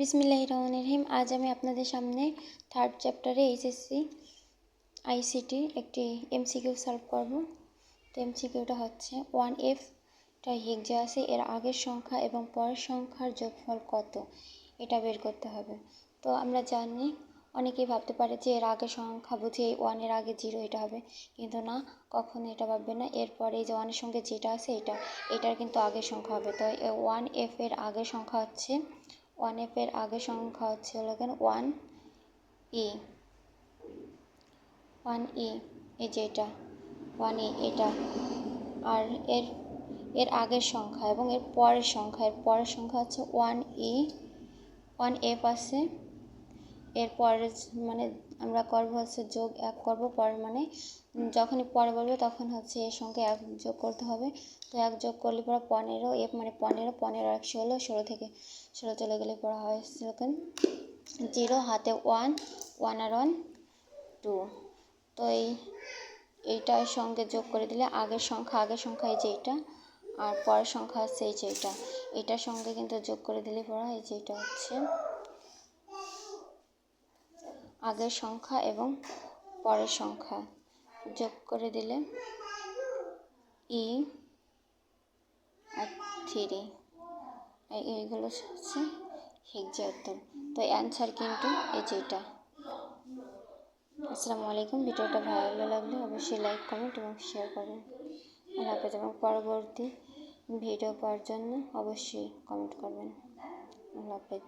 বিসমিল্লাহ রহমান রহিম। আজ আমি আপনাদের সামনে থার্ড চ্যাপ্টারে এইচএসসি, আইসিটি একটি এমসিকিউ সলভ করব। তো এমসিকিউটা হচ্ছে ওয়ান এফটা হিগজে আছে, এর আগের সংখ্যা এবং পরের সংখ্যার যোগফল কত, এটা বের করতে হবে। তো আমরা জানি, অনেকেই ভাবতে পারে যে এর আগের সংখ্যা বুঝি ওয়ানের আগে জিরো এটা হবে, কিন্তু না কখনো এটা ভাববে না। এরপরে যে ওয়ানের সঙ্গে যেটা আছে, এটা, এটার কিন্তু আগের সংখ্যা হবে। তো ওয়ান এফ এর আগের সংখ্যা হচ্ছে ওয়ান এফ এর আগের সংখ্যা হচ্ছে হলো কেন? One E. ওয়ান ই, এই যে এটা। ওয়ান ই, এটা। আর এর এর আগের সংখ্যা এবং এর পরের সংখ্যা, এর পরের সংখ্যা হচ্ছে ওয়ান ই। ওয়ান এফ আছে এর পরের মানে আমরা করব হচ্ছে যোগ এক করব পরের মানে যখনই পরে বলবে তখন হচ্ছে এর সঙ্গে এক যোগ করতে হবে। তো এক যোগ করলে পরে পনেরো, এ মানে পনেরো পনেরো এক ষোলো ষোলো থেকে ষোলো চলে গেলে পরে হয় সেরকম জিরো, হাতে ওয়ান ওয়ান আর ওয়ান, টু। তো এই এইটার সঙ্গে যোগ করে দিলে আগের সংখ্যা আগের সংখ্যা এই যে এইটা, আর পরের সংখ্যা হচ্ছে এই যে এইটা। এটার সঙ্গে কিন্তু যোগ করে দিলে পড়া এই যে এটা হচ্ছে আগের সংখ্যা এবং পরের সংখ্যা যোগ করে দিলে ই আর থ্রি এইগুলো হচ্ছে হিগজে উত্তর। তো অ্যান্সার কিন্তু এই যেটা আসসালামু আলাইকুম। ভিডিওটা ভালো লাগলে অবশ্যই লাইক কমেন্ট এবং শেয়ার করবেন। আল্লাহ হাফেজ। এবং পরবর্তী ভিডিও পাওয়ার জন্য অবশ্যই কমেন্ট করবেন। আল্লাহ হাফেজ।